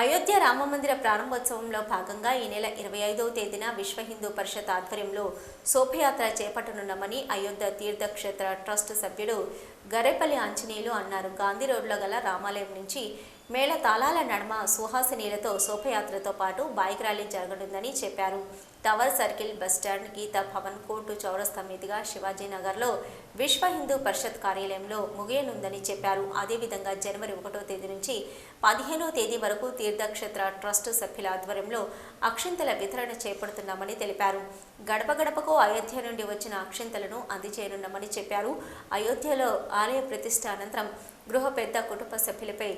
అయోధ్య రామమందిర ప్రారంభోత్సవంలో భాగంగా ఈ నెల ఇరవై ఐదవ తేదీన విశ్వ హిందూ పరిషత్ ఆధ్వర్యంలో శోభయాత్ర చేపట్టనున్నామని అయోధ్య తీర్థక్షేత్ర ట్రస్ట్ సభ్యుడు గరేపల్లి ఆంజనేయులు అన్నారు. గాంధీ రోడ్లో గల రామాలయం నుంచి మేళ తాళాల నడుమ సుహాసినీలతో శోభయాత్రతో పాటు బైక్ ర్యాలీ జరగనుందని చెప్పారు. Tower circle bus stand Geeta Bhavan court చౌరస్తా మీదుగా శివాజీనగర్లో విశ్వ హిందూ పరిషత్ కార్యాలయంలో ముగియనుందని చెప్పారు. అదేవిధంగా జనవరి ఒకటో తేదీ నుంచి పదిహేనో తేదీ వరకు తీర్థక్షేత్ర ట్రస్ట్ సభ్యుల ఆధ్వర్యంలో అక్షింతల వితరణ చేపడుతున్నామని తెలిపారు. గడప గడపకు అయోధ్య నుండి వచ్చిన అక్షింతలను అందజేయనున్నామని చెప్పారు. అయోధ్యలో ఆలయ ప్రతిష్ట అనంతరం గృహ పెద్ద కుటుంబ సభ్యులపై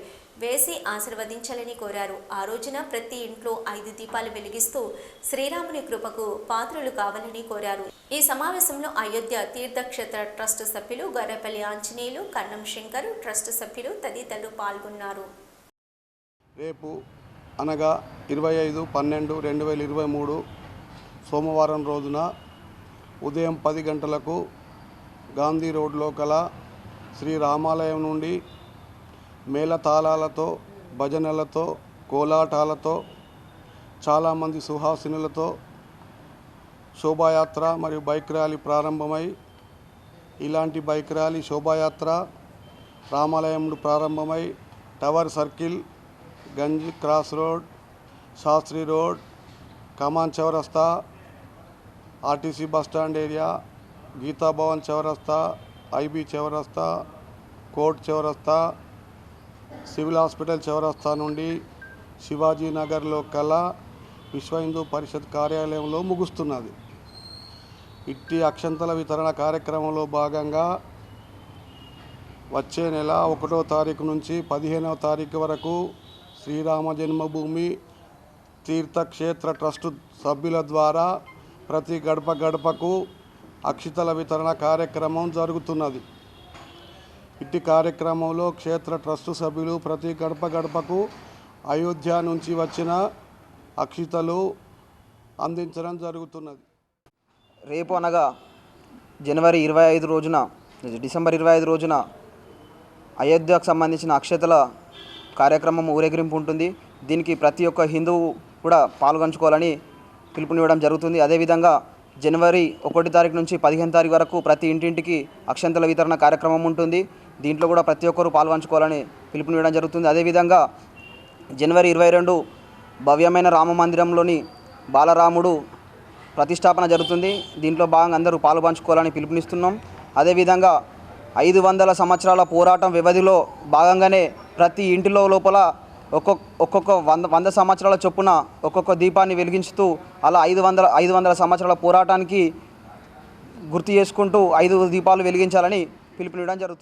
వేసి ఆశీర్వదించాలని కోరారు. ఆ రోజున ప్రతి ఇంట్లో ఐదు దీపాలు వెలిగిస్తూ శ్రీరాముని కృపకు పాత్రులు కావాలని కోరారు. ఈ సమావేశంలో అయోధ్య తీర్థక్షేత్ర ట్రస్ట్ సభ్యులు గర్రపల్లి ఆంజనేయులు కన్నం శంకర్ ట్రస్ట్ సభ్యులు తదితరులు పాల్గొన్నారు. రేపు అనగా ఇరవై ఐదు పన్నెండు రెండు వేల ఇరవై మూడు సోమవారం రోజున ఉదయం పది గంటలకు గాంధీ రోడ్లో కల శ్రీ రామాలయం నుండి మేళతాళాలతో భజనలతో కోలాటాలతో చాలామంది సుహాసినులతో శోభాయాత్ర మరియు బైక్ ర్యాలీ ప్రారంభమై ఇలాంటి బైక్ ర్యాలీ శోభాయాత్ర రామాలయం ప్రారంభమై tower circle Ganj cross road Shastri road కమాన్ చౌరస్తా RTC bus stand area Geeta Bhavan చౌరస్తా ఐబీ చివరస్తా కోర్ట్ చివరస్తా సివిల్ హాస్పిటల్ చివరస్తా నుండి శివాజీనగర్లో కల విశ్వ హిందూ పరిషత్ కార్యాలయంలో ముగుస్తున్నది. ఇట్టి అక్షంతల వితరణ కార్యక్రమంలో భాగంగా వచ్చే నెల ఒకటో తారీఖు నుంచి పదిహేనవ తారీఖు వరకు శ్రీరామ జన్మభూమి తీర్థక్షేత్ర ట్రస్ట్ సభ్యుల ద్వారా ప్రతి గడప గడపకు అక్షితల వితరణ కార్యక్రమం జరుగుతున్నది. ఇట్టి కార్యక్రమంలో క్షేత్ర ట్రస్ట్ సభ్యులు ప్రతి గడప గడపకు అయోధ్య నుంచి వచ్చిన అక్షితలు అందించడం జరుగుతున్నది. రేపు అనగా జనవరి ఇరవై ఐదు రోజున డిసెంబర్ ఇరవై ఐదు రోజున అయోధ్యకు సంబంధించిన అక్షతల కార్యక్రమం ఊరేగింపు ఉంటుంది. దీనికి ప్రతి ఒక్క హిందువు కూడా పాల్గొంచుకోవాలని పిలుపునివ్వడం జరుగుతుంది. అదేవిధంగా జనవరి ఒకటి తారీఖు నుంచి పదిహేను తారీఖు వరకు ప్రతి ఇంటింటికి అక్షంతల వితరణ కార్యక్రమం ఉంటుంది. దీంట్లో కూడా ప్రతి ఒక్కరూ పాల్గొంచుకోవాలని పిలుపునివ్వడం జరుగుతుంది. అదేవిధంగా జనవరి ఇరవై రెండు భవ్యమైన రామ మందిరంలోని బాలరాముడు ప్రతిష్టాపన జరుగుతుంది. దీంట్లో భాగంగా అందరూ పాల్పంచుకోవాలని పిలుపునిస్తున్నాం. అదేవిధంగా ఐదు వందల సంవత్సరాల పోరాటం వ్యవధిలో భాగంగానే ప్రతి ఇంటిలో లోపల ఒక్కొక్క ఒక్కొక్క వంద వంద సంవత్సరాల చొప్పున ఒక్కొక్క దీపాన్ని వెలిగించుతూ అలా ఐదు వందల ఐదు వందల సంవత్సరాల పోరాటానికి గుర్తు చేసుకుంటూ ఐదు దీపాలు వెలిగించాలని పిలుపునివ్వడం జరుగుతుంది.